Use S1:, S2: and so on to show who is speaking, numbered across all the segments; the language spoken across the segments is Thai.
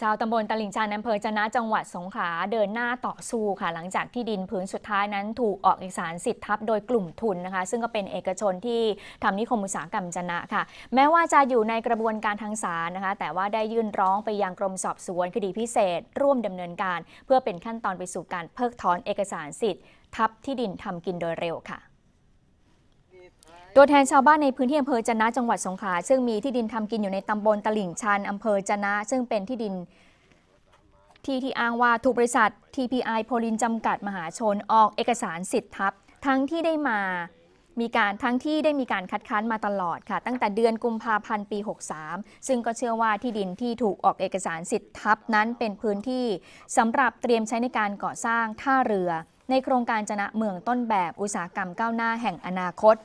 S1: ชาวตำบลตลิ่งชันอำเภอจะนะจังหวัดสงขลาเดินหน้าต่อสู้ค่ะ หลังจากที่ดินผืนสุดท้ายนั้นถูกออกเอกสารสิทธิ์ทับโดยกลุ่มทุนนะคะ ซึ่งก็เป็นเอกชนที่ทำนิคมอุตสาหกรรมจะนะค่ะ แม้ว่าจะอยู่ในกระบวนการทางศาลนะคะ แต่ว่าได้ยื่นร้องไปยังกรมสอบสวนคดีพิเศษ ร่วมดำเนินการ เพื่อเป็นขั้นตอนไปสู่การเพิกถอนเอกสารสิทธิ์ ทับที่ดินทำกินโดยเร็วค่ะ ตัวแทนชาวบ้านในพื้นที่อำเภอจะนะจังหวัดสงขลาซึ่งมีที่ดินทำกินอยู่ในตำบลตลิ่งชันอำเภอจะนะซึ่งเป็นที่ดินที่ที่อ้างว่าถูกบริษัท TPI โพลินจำกัดมหาชนออกเอกสารสิทธิ์ทับ ทั้งที่ได้มามีการทั้งที่ได้มีการคัดค้านมาตลอดค่ะ ตั้งแต่เดือนกุมภาพันธ์ปี 63 ซึ่งก็เชื่อว่าที่ดินที่ถูกออกเอกสารสิทธิ์ทับนั้นเป็นพื้นที่สำหรับเตรียมใช้ในการก่อสร้างท่าเรือ ในโครงการจนะเมืองต้นแบบอุตสาหกรรมก้าวหน้าแห่งอนาคต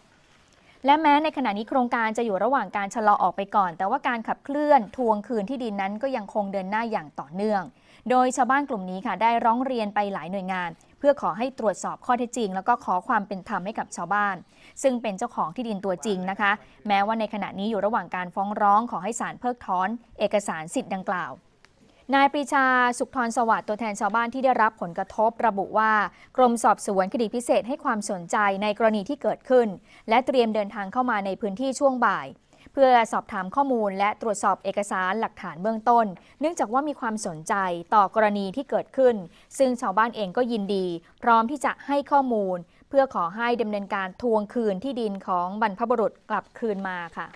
S1: และแม้ในขณะนี้โครงการจะอยู่ระหว่างการชะลอออกไปก่อน แต่ว่าการขับเคลื่อนทวงคืนที่ดินนั้นก็ยังคงเดินหน้าอย่างต่อเนื่อง โดยชาวบ้านกลุ่มนี้ค่ะได้ร้องเรียนไปหลายหน่วยงาน เพื่อขอให้ตรวจสอบข้อเท็จจริง แล้วก็ขอความเป็นธรรมให้กับชาวบ้าน ซึ่งเป็นเจ้าของที่ดินตัวจริงนะคะ แม้ว่าในขณะนี้อยู่ระหว่างการฟ้องร้องขอให้ศาลเพิกถอน เอกสารสิทธิ์ดังกล่าว นายปรีชาสุขทรสวัสดิ์ตัวแทนชาวบ้านที่ได้รับผลกระทบระบุว่า กรมสอบสวนคดีพิเศษให้ความสนใจในกรณีที่เกิดขึ้น และเตรียมเดินทางเข้ามาในพื้นที่ช่วงบ่าย เพื่อสอบถามข้อมูล และตรวจสอบเอกสารหลักฐานเบื้องต้น เนื่องจากว่ามีความสนใจต่อกรณีที่เกิดขึ้น ซึ่งชาวบ้านเองก็ยินดี พร้อมที่จะให้ข้อมูล เพื่อขอให้ดำเนินการทวงคืนที่ดินของบรรพบุรุษกลับคืนมาค่ะ